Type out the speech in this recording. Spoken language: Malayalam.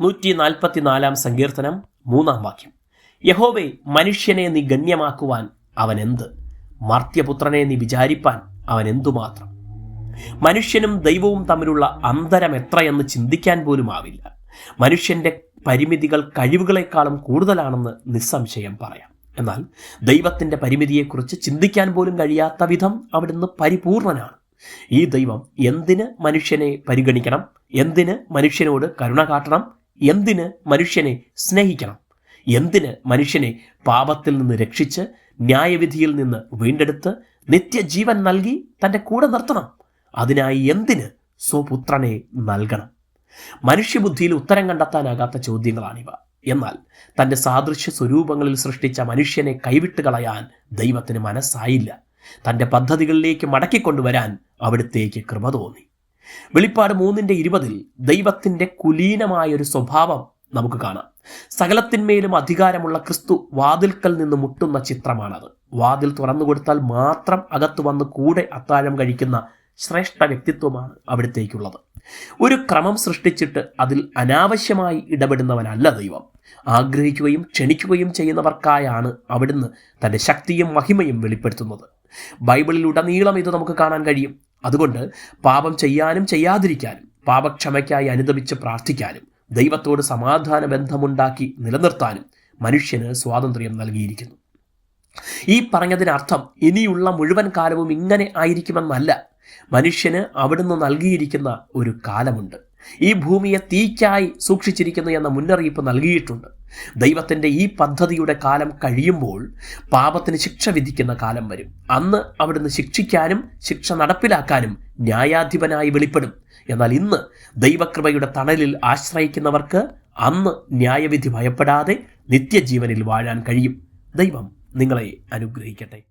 നൂറ്റി നാൽപ്പത്തിനാലാം സങ്കീർത്തനം മൂന്നാം വാക്യം. യഹോവെ മനുഷ്യനെ നീ ഗണ്യമാക്കുവാൻ അവൻ എന്ത് മർത്യപുത്രനെ നീ വിചാരിപ്പാൻ അവൻ എന്തുമാത്രം മനുഷ്യനും ദൈവവും തമ്മിലുള്ള അന്തരം എത്രയെന്ന് ചിന്തിക്കാൻ പോലും ആവില്ല. മനുഷ്യന്റെ പരിമിതികൾ കഴിവുകളെക്കാളും കൂടുതലാണെന്ന് നിസ്സംശയം പറയാം. എന്നാൽ ദൈവത്തിന്റെ പരിമിതിയെക്കുറിച്ച് ചിന്തിക്കാൻ പോലും കഴിയാത്ത വിധം അവിടുന്ന് പരിപൂർണനാണ്. ഈ ദൈവം എന്തിന് മനുഷ്യനെ പരിഗണിക്കണം? എന്തിന് മനുഷ്യനോട് കരുണ കാട്ടണം? എന്തിന് മനുഷ്യനെ സ്നേഹിക്കണം? എന്തിന് മനുഷ്യനെ പാപത്തിൽ നിന്ന് രക്ഷിച്ച് ന്യായവിധിയിൽ നിന്ന് വീണ്ടെടുത്ത് നിത്യജീവൻ നൽകി തന്റെ കൂടെ നിർത്തണം? അതിനായി എന്തിന് സ്വപുത്രനെ നൽകണം? മനുഷ്യബുദ്ധിയിൽ ഉത്തരം കണ്ടെത്താനാകാത്ത ചോദ്യങ്ങളാണിവ. എന്നാൽ തന്റെ സാദൃശ്യ സ്വരൂപങ്ങളിൽ സൃഷ്ടിച്ച മനുഷ്യനെ കൈവിട്ട് കളയാൻ ദൈവത്തിന് മനസ്സായില്ല. തന്റെ പദ്ധതികളിലേക്ക് മടക്കിക്കൊണ്ടുവരാൻ അവിടുത്തേക്ക് കൃപ തോന്നി. വെളിപ്പാട് മൂന്നിന്റെ ഇരുപതിൽ ദൈവത്തിന്റെ കുലീനമായൊരു സ്വഭാവം നമുക്ക് കാണാം. സകലത്തിന്മേലും അധികാരമുള്ള ക്രിസ്തു വാതിൽക്കൽ നിന്ന് മുട്ടുന്ന ചിത്രമാണത്. വാതിൽ തുറന്നു കൊടുത്താൽ മാത്രം അകത്തു വന്ന് കൂടെ അത്താഴം കഴിക്കുന്ന ശ്രേഷ്ഠ വ്യക്തിത്വമാണ് അവിടത്തേക്കുള്ളത്. ഒരു ക്രമം സൃഷ്ടിച്ചിട്ട് അതിൽ അനാവശ്യമായി ഇടപെടുന്നവനല്ല ദൈവം. ആഗ്രഹിക്കുകയും ക്ഷണിക്കുകയും ചെയ്യുന്നവർക്കായാണ് അവിടുന്ന് തന്റെ ശക്തിയും മഹിമയും വെളിപ്പെടുത്തുന്നത്. ബൈബിളിലുടനീളം ഇത് നമുക്ക് കാണാൻ കഴിയും. അതുകൊണ്ട് പാപം ചെയ്യാനും ചെയ്യാതിരിക്കാനും പാപക്ഷമയ്ക്കായി അനുദപിച്ച് പ്രാർത്ഥിക്കാനും ദൈവത്തോട് സമാധാന ബന്ധമുണ്ടാക്കി നിലനിർത്താനും മനുഷ്യന് സ്വാതന്ത്ര്യം നൽകിയിരിക്കുന്നു. ഈ പറഞ്ഞതിനർത്ഥം ഇനിയുള്ള മുഴുവൻ കാലവും ഇങ്ങനെ ആയിരിക്കുമെന്നല്ല. മനുഷ്യന് അവിടുന്ന് നൽകിയിരിക്കുന്ന ഒരു കാലമുണ്ട്. ഈ ഭൂമിയെ തീക്കായി സൂക്ഷിച്ചിരിക്കുന്നു എന്ന മുന്നറിയിപ്പ് നൽകിയിട്ടുണ്ട്. ദൈവത്തിന്റെ ഈ പദ്ധതിയുടെ കാലം കഴിയുമ്പോൾ പാപത്തിന് ശിക്ഷ വിധിക്കുന്ന കാലം വരും. അന്ന് അവിടുന്ന് ശിക്ഷിക്കാനും ശിക്ഷ നടപ്പിലാക്കാനും ന്യായാധിപനായി വെളിപ്പെടും. എന്നാൽ ഇന്ന് ദൈവകൃപയുടെ തണലിൽ ആശ്രയിക്കുന്നവർക്ക് അന്ന് ന്യായവിധി ഭയപ്പെടാതെ നിത്യജീവനിൽ വാഴാൻ കഴിയും. ദൈവം നിങ്ങളെ അനുഗ്രഹിക്കട്ടെ.